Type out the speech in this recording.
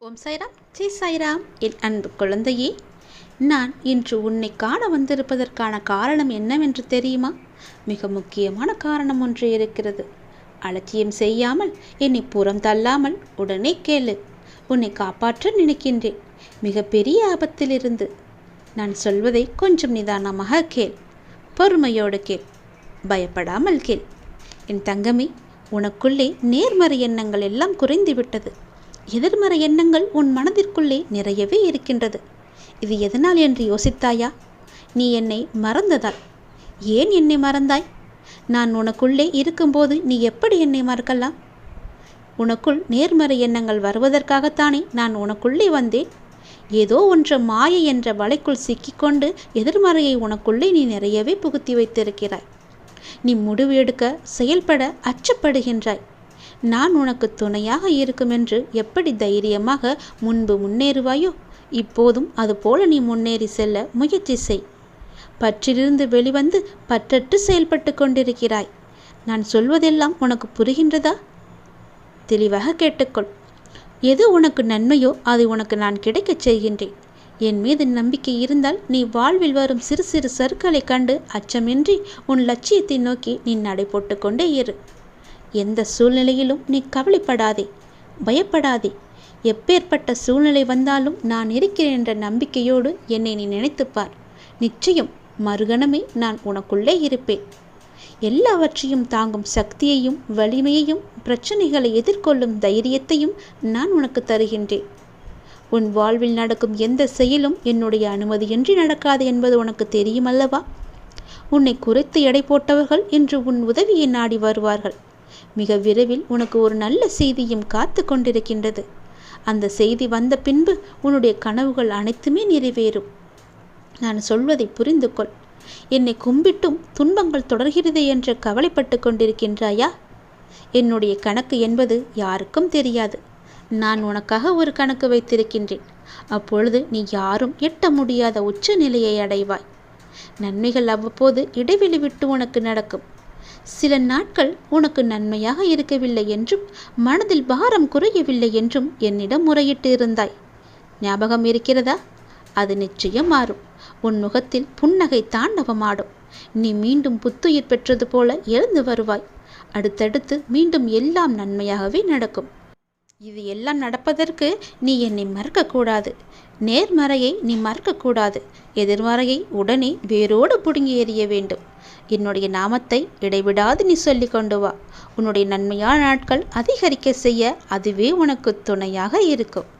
ஓம் சாய்ராம். ஜெய் சாய்ராம். என் அன்பு குழந்தையே நான் இன்று உன்னை காண வந்திருப்பதற்கான காரணம் என்னவென்று தெரியுமா? மிக முக்கியமான காரணம் ஒன்று இருக்கிறது. அலட்சியம் செய்யாமல் என்னை புறம் தள்ளாமல் உடனே கேளு. உன்னை காப்பாற்ற நினைக்கின்றேன். மிக பெரிய ஆபத்திலிருந்து. நான் சொல்வதை கொஞ்சம் நிதானமாக கேள். பொறுமையோடு கேள். பயப்படாமல் கேள். என் தங்கமே உனக்குள்ளே நேர்மறை எண்ணங்கள் எல்லாம் குறைந்து விட்டது எதிர்மறை எண்ணங்கள் உன் மனதிற்குள்ளே நிறையவே இருக்கின்றது. இது எதனால் என்று யோசித்தாயா? நீ என்னை மறந்ததால். ஏன் என்னை மறந்தாய்? நான் உனக்குள்ளே இருக்கும்போது நீ எப்படி என்னை மறக்கலாம்? உனக்குள் நேர்மறை எண்ணங்கள் வருவதற்காகத்தானே நான் உனக்குள்ளே வந்தேன். ஏதோ ஒன்று மாயை என்ற வலைக்குள் சிக்கிக்கொண்டு எதிர்மறையை உனக்குள்ளே நீ நிறையவே புகுத்தி வைத்திருக்கிறாய். நீ முடிவு எடுக்க செயல்பட அச்சப்படுகின்றாய். நான் உனக்கு துணையாக இருக்கும் என்று எப்படி தைரியமாக முன்பு முன்னேறுவாயோ? இப்போதும் அதுபோல நீ முன்னேறி செல்ல முயற்சி செய். பற்றிலிருந்து வெளிவந்து பற்றற்று செயல்பட்டு கொண்டிருக்கிறாய். நான் சொல்வதெல்லாம் உனக்கு புரிகின்றதா? தெளிவாக கேட்டுக்கொள். எது உனக்கு நன்மையோ அதை உனக்கு நான் கிடைக்கச் செய்கின்றேன். என் மீது நம்பிக்கை இருந்தால் நீ வாழ்வில் வரும் சிறு சிறு சருக்களை கண்டு அச்சமின்றி உன் லட்சியத்தை நோக்கி நீ நடை போட்டுக்கொண்டே இரு. எந்த சூழ்நிலையிலும் நீ கவலைப்படாதே பயப்படாதே. எப்பேற்பட்ட சூழ்நிலை வந்தாலும் நான் இருக்கிறேன் என்ற நம்பிக்கையோடு என்னை நீ நினைத்துப்பார் நிச்சயம் மறுகணமே நான் உனக்குள்ளே இருப்பேன். எல்லாவற்றையும் தாங்கும் சக்தியையும் வலிமையையும் பிரச்சனைகளை எதிர்கொள்ளும் தைரியத்தையும் நான் உனக்கு தருகின்றேன். உன் வாழ்வில் நடக்கும் எந்த செயலும் என்னுடைய அனுமதியின்றி நடக்காது என்பது உனக்கு தெரியுமல்லவா? உன்னை குறைத்து எடை போட்டவர்கள் இன்று உன் உதவியை நாடி வருவார்கள். மிக விரைவில் உனக்கு ஒரு நல்ல செய்தியும் காத்து கொண்டிருக்கின்றது. அந்த செய்தி வந்த பின்பு உன்னுடைய கனவுகள் அனைத்துமே நிறைவேறும். நான் சொல்வதை புரிந்து கொள் என்னை கும்பிட்டும் துன்பங்கள் தொடர்கிறது என்று கவலைப்பட்டு கொண்டிருக்கின்றாயா? என்னுடைய கணக்கு என்பது யாருக்கும் தெரியாது. நான் உனக்காக ஒரு கணக்கு வைத்திருக்கின்றேன். அப்பொழுது நீ யாரும் எட்ட முடியாத உச்ச நிலையை அடைவாய். நன்மைகள் அவ்வப்போது இடைவெளி விட்டு உனக்கு நடக்கும். சில நாட்கள் உனக்கு நன்மையாக இருக்கவில்லை என்றும் மனதில் பாரம் குறையவில்லை என்றும் என்னிடம் முறையிட்டு இருந்தாய். ஞாபகம் இருக்கிறதா? அது நிச்சயம் மாறும். உன் முகத்தில் புன்னகை தாண்டவமாடும். நீ மீண்டும் புத்துயிர் பெற்றது போல எழுந்து வருவாய். அடுத்தடுத்து மீண்டும் எல்லாம் நன்மையாகவே நடக்கும். இது எல்லாம் நடப்பதற்கு நீ என்னை மறக்கக்கூடாது. நேர்மறையை நீ மறக்கக்கூடாது. எதிர்மறையை உடனே வேரோடு புடுங்கி எறிய வேண்டும். என்னுடைய நாமத்தை இடைவிடாது நீ சொல்லி கொண்டு வா. உன்னுடைய நன்மையான நாட்கள் அதிகரிக்க செய்ய அதுவே உனக்கு துணையாக இருக்கும்.